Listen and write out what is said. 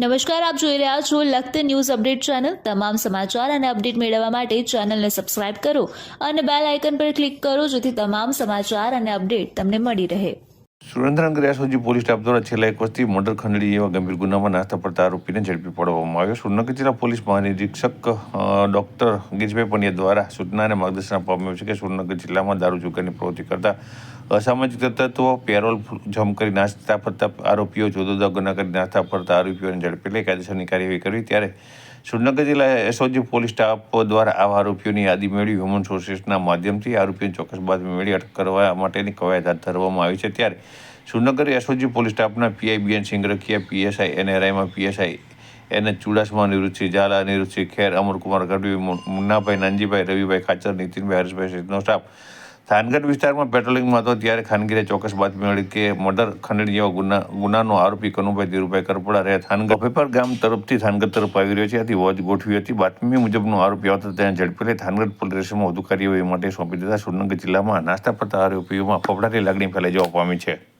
નમસ્કાર, આપ જોઈ રહ્યા છો લખત ન્યૂઝ અપડેટ ચેનલ. તમામ સમાચાર અને અપડેટ મેળવવા માટે ચેનલને સબસ્ક્રાઇબ કરો અને બેલ આઇકન પર ક્લિક કરો જેથી તમામ સમાચાર અને અપડેટ તમને મળી રહે. સુરેન્દ્રનગર એસઓજી પોલીસ સ્ટાફ દ્વારા છેલ્લા એક વર્ષથી મર્ડર ખંડણી એવા ગંભીર ગુનામાં નાસ્તા પડતા આરોપીને ઝડપી પાડવામાં આવ્યો. સુરેન્દ્રનગર જિલ્લા પોલીસ મહાનિરીક્ષક ડોક્ટર ગીરીશભાઈ પંડ્યા દ્વારા સૂચના અને માર્ગદર્શન આપવામાં આવ્યું છે કે સુરેન્દ્રનગર જિલ્લામાં દારૂ જુગારની પ્રવૃત્તિ કરતા અસામાજિક તત્વો, પેરોલ જમ કરી નાસ્તા ફરતા આરોપીઓ જુદા ગુના કરી નાસ્તા ફરતા આરોપીઓને ઝડપી લઈ કાયદેસરની કાર્યવાહી કરવી. ત્યારે સુરેન્દ્રનગર જિલ્લા એસઓજી પોલીસ સ્ટાફ દ્વારા આવા આરોપીઓની યાદી મેળવી હ્યુમન સોર્સિસના માધ્યમથી આરોપીઓની ચોક્કસ બાદ મેળવી અટક કરવા માટેની કવાયત હાથ ધરવામાં આવી છે. ત્યારે સુરેન્દ્રનગર એસઓજી પોલીસ સ્ટાફના પીઆઈ બીએન સિંગરખિયા, પીએસઆઈ એનઆરઆઈમાં પીએસઆઈ એને ચુડાસમા, નિવૃત્તિ ઝાલા, નિવૃત્તિ ખેર, અમરકુમાર ગઢવી મુન્નાભાઈ નાનજીભાઈ રવિભાઈ ખાચર, નીતિનભાઈ હર્ષભાઈ સહિતનો સ્ટાફ થાનગઢ વિસ્તારમાં પેટ્રોલિંગમાં હતો ત્યારે ખાનગીરે ચોક્કસ બાતમી મળી કે મર્ડર ખંડણી જેવા ગુના, ગુનાનો આરોપી કનુભાઈ ધીરુભાઈ કરપડા રહ્યા. થાનગઢ પેપર ગામ તરફથી થાનગઢ તરફ આવી રહ્યો છે. આથી વોચ ગોઠવી હતી. બાતમી મુજબનો આરોપી આવતા ત્યાં ઝડપી લઈ થાનગઢ પોલીસ સ્ટેશનમાં વધુ કાર્યવાહી માટે સોંપી દીધા સુરનગર જિલ્લામાં નાસ્તા પડતા આરોપીઓમાં ફફડાટી લાગણી ફેલાઈ જવા પામી છે.